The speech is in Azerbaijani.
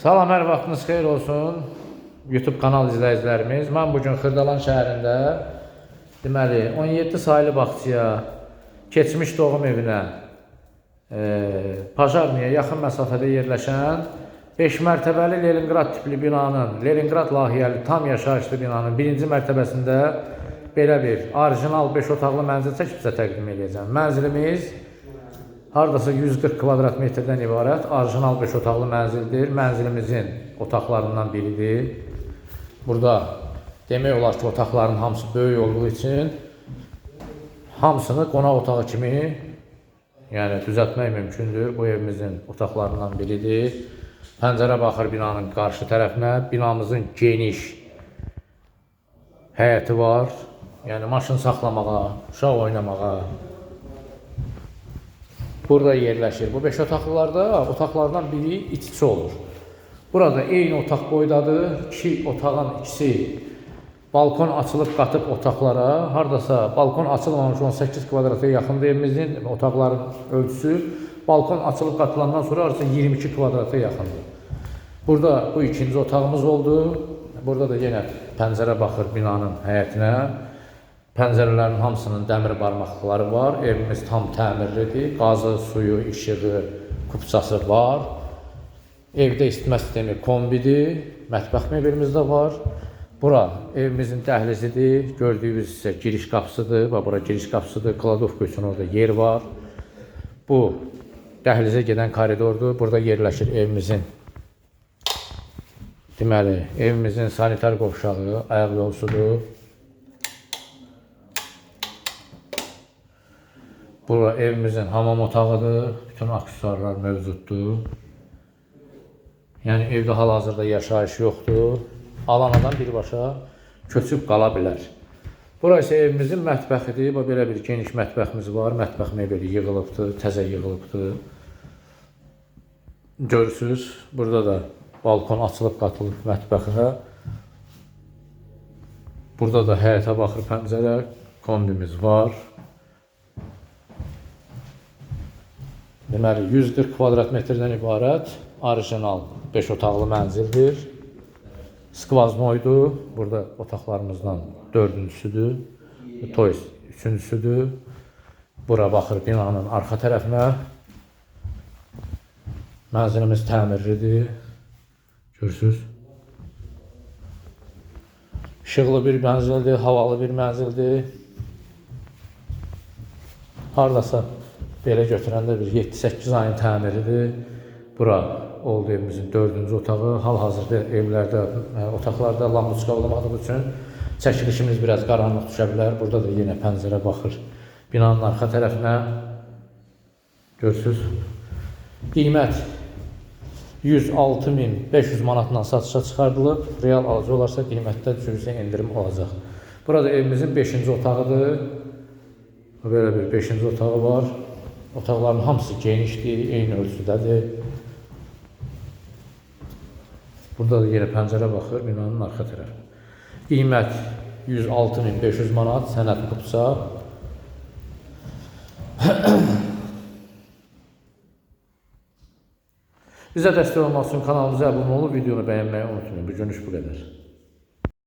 Salam, hər vaxtınız xeyir olsun. YouTube kanal izləyicilərimiz. Mən bu gün Xırdalan şəhərində deməli 17 saylı bağçaya, keçmiş doğum evinə, e, Pajarniyə yaxın məsafədə yerləşən 5 mərtəbəli Leningrad tipli binanın, Leningrad layihəli tam yaşayışlı binanın birinci mərtəbəsində belə bir orijinal 5 otaqlı mənzil çəkib sizə təqdim edəcəm. Mənzilimiz Hardasa 140 kvadrat metrdən ibarət orijinal 5 otaqlı mənzildir. Mənzilimizin otaqlarından biridir. Burada demək olar ki, otaqların hamısı böyük olduğu üçün hamısını qonaq otağı kimi yəni düzəltmək mümkündür. Bu evimizin otaqlarından biridir. Pəncərə baxır binanın qarşı tərəfinə. Binamızın geniş həyəti var. Yəni maşın saxlamağa, uşaq oynamağa, burada yerləşir. Bu 5 otaqlılarda otaqlardan biri iç-içi olur. Burada eyni otaq boydadır. İki otağın ikisi balkon açılıb qatıb otaqlara, hardasa balkon açılmamış 18 kvadrata yaxındır evimizin otaqların ölçüsü. Balkon açılıb qatılandan sonra hardasa 22 kvadrata yaxındır. Burada bu ikinci otağımız oldu. Burada da yenə pəncərə baxır binanın həyətinə. Pəncərələrin hamısının dəmir barmaqlıqları var. Evimiz tam təmirlidir. Qazı, suyu, işığı, kupçası var. Evdə isitmə sistemi kombidir. Mətbəx mebelimiz də var. Bura evimizin dəhlizidir. Gördüyünüz isə giriş qapısıdır. Və bura giriş qapısıdır. Kladovka üçün orada yer var. Bu dəhlizə gedən koridordur. Burada yerləşir evimizin Deməli, evimizin sanitar qovşağı, ayaq yolsudur. Bura evimizin hamam otağıdır. Bütün aksesuarlar mövcuddur. Yəni evdə hal-hazırda yaşayış yoxdur. Alan adam birbaşa köçüb qala bilər. Bura isə evimizin mətbəxidir. Bu belə bir geniş mətbəximiz var. Mətbəx mebeli yığılıbdır, təzə yığılıbdır. Görürsüz, burada da balkon açılıb qatılıb mətbəxə. Burada da həyətə baxır pəncərə, kombimiz var. Deməli 140 kvadrat metrdən ibarət orijinal 5 otaqlı mənzildir. Skvaznoydur. Burada otaqlarımızdan dördüncüsüdür. Toys üçüncüsüdür. Bura baxır binanın arxa tərəfinə. Mənzilimiz təmirlidir. Görürsüz? İşıqlı bir mənzildir, havalı bir mənzildir. Hardasa belə götürəndə bir 7-8 ayın təmiridir. Bura oldu evimizin dördüncü otağı. Hal-hazırda evlərdə, ə, otaqlarda lampoçka olmadığı üçün çəkilişimiz biraz qaranlıq düşə bilər. Burada da yenə pəncərə baxır. Binanın arxa tərəfinə görürsüz. Qiymət 106.500 manatdan satışa çıxardılıb. Real alıcı olarsa qiymətdə düşürsə endirim olacaq. Burada evimizin 5-ci otağıdır. Belə bir 5-ci otağı var. Otaqların hamısı genişdir, eyni ölçüdədir. Burada da yenə pəncərə baxır binanın arxa tərəfi. Qiymət 106.500 manat, sənəd qutsa. Bizə dəstək olmaq üçün kanalımıza abunə olub videonu bəyənməyi unutmayın. Bu görüş bu qədər.